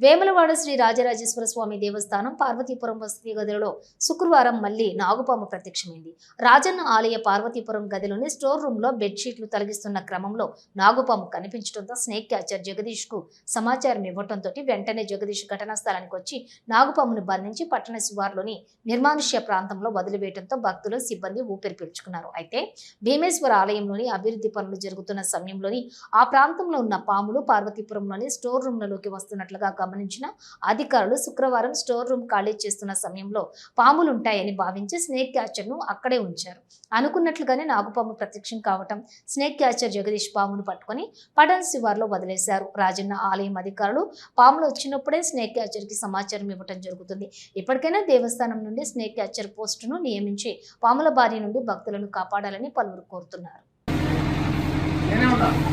వేములవాడ శ్రీ రాజరాజేశ్వర స్వామి దేవస్థానం పార్వతీపురం వసతి గదిలో శుక్రవారం మళ్ళీ నాగుపాము ప్రత్యక్షమైంది. రాజన్న ఆలయ పార్వతీపురం గదిలోని స్టోర్ రూమ్లో బెడ్షీట్లు తొలగిస్తున్న క్రమంలో నాగుపాము కనిపించడంతో స్నేక్ క్యాచర్ జగదీష్కు సమాచారం ఇవ్వడంతో వెంటనే జగదీష్ ఘటనా స్థలానికి వచ్చి నాగుపామును బంధించి పట్టణ శివార్లోని నిర్మానుష్య ప్రాంతంలో వదిలివేయడంతో భక్తులు సిబ్బంది ఊపిరి పీల్చుకున్నారు. అయితే భీమేశ్వర ఆలయంలోని అభివృద్ధి పనులు జరుగుతున్న సమయంలోని ఆ ప్రాంతంలో ఉన్న పాములు పార్వతీపురంలోని స్టోర్ రూమ్లలోకి వస్తున్నట్లుగా గమనించిన అధికారులు శుక్రవారం స్టోర్ రూమ్ ఖాళీ చేస్తున్న సమయంలో పాములు ఉంటాయని భావించి స్నేక్ క్యాచర్ అక్కడే ఉంచారు. అనుకున్నట్లుగానే నాగుపాము ప్రత్యక్షం కావటం స్నేక్ క్యాచర్ జగదీష్ పామును పట్టుకొని పటన్ శివార్లో వదిలేశారు. రాజన్న ఆలయం అధికారులు పాములు వచ్చినప్పుడే స్నేక్ క్యాచర్ సమాచారం ఇవ్వటం జరుగుతుంది. ఇప్పటికైనా దేవస్థానం నుండి స్నేక్ క్యాచర్ పోస్టును నియమించి పాముల బారి నుండి భక్తులను కాపాడాలని పలువురు కోరుతున్నారు.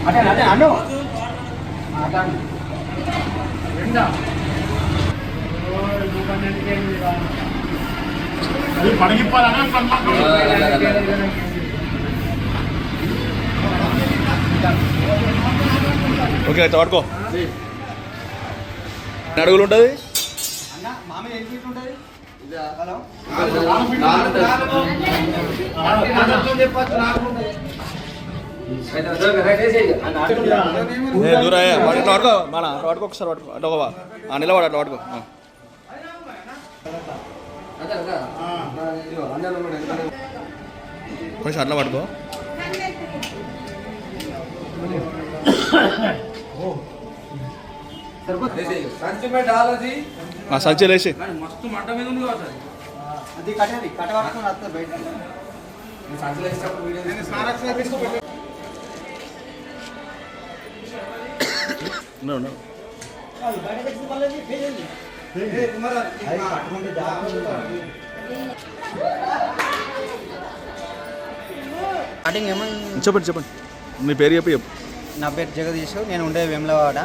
అదే అదే అను అది పడగిప్పాలనే? ఓకే అయితే ఎన్ని అడుగులు ఉంటుంది? చెప్పచ్చు నాకు ఏ, దూరం అయ్యా. వాడు ఇట్లా పడుకో మన అట్లా పడుకో ఒకసారి పడుకో అటు ఒక ఆ, నిలబడు అట్లా పడుకో ఆ. కొంచెం అట్లా పడుకో ఆ సంచి లేచి మస్తు మంట మీద ఉంది అది. కట్టేది కట్ట పట్టుకొని వస్తుంది బయటకి ఉన్నాడు, ఉన్నాడు. స్టార్టింగ్ ఏమని చెప్పండి చెప్పండి. మీ పేరు చెప్పి చెప్పు. నా పేరు జగదీష్. నేను ఉండే వేములవాడ.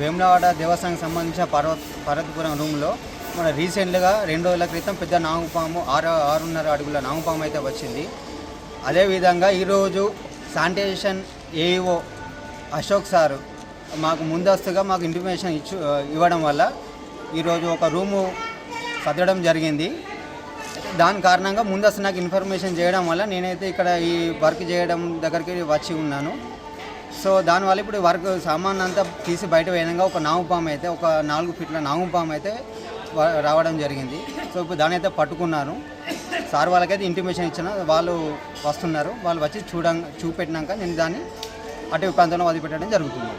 వేములవాడ దేవస్థానానికి సంబంధించిన పర్వత పర్వతపురం రూమ్లో మన రీసెంట్గా రెండు రోజుల క్రితం పెద్ద నాగుపాము ఆరు ఆరున్నర అడుగుల నాగుపాము అయితే వచ్చింది. అదేవిధంగా ఈరోజు శానిటేషన్ ఏఈఓ అశోక్ సారు మాకు ముందస్తుగా మాకు ఇంటిమేషన్ ఇచ్చు ఇవ్వడం వల్ల ఈరోజు ఒక రూము సర్దడం జరిగింది. దాని కారణంగా ముందస్తు నాకు ఇన్ఫర్మేషన్ చేయడం వల్ల నేనైతే ఇక్కడ ఈ వర్క్ చేయడం దగ్గరికి వచ్చి ఉన్నాను. సో దానివల్ల ఇప్పుడు వర్క్ సామాన్ అంతా తీసి బయట వేయడంగా ఒక నాగు పాము అయితే ఒక నాలుగు ఫీట్ల నాగు పాము అయితే రావడం జరిగింది. సో ఇప్పుడు దాని అయితే పట్టుకున్నారు సార్ వాళ్ళకైతే ఇంటిమేషన్ ఇచ్చిన వాళ్ళు వస్తున్నారు. వాళ్ళు వచ్చి చూడ చూపెట్టినాక నేను దాన్ని అటు ప్రాంతంలో వదిలిపెట్టడం జరుగుతుంది.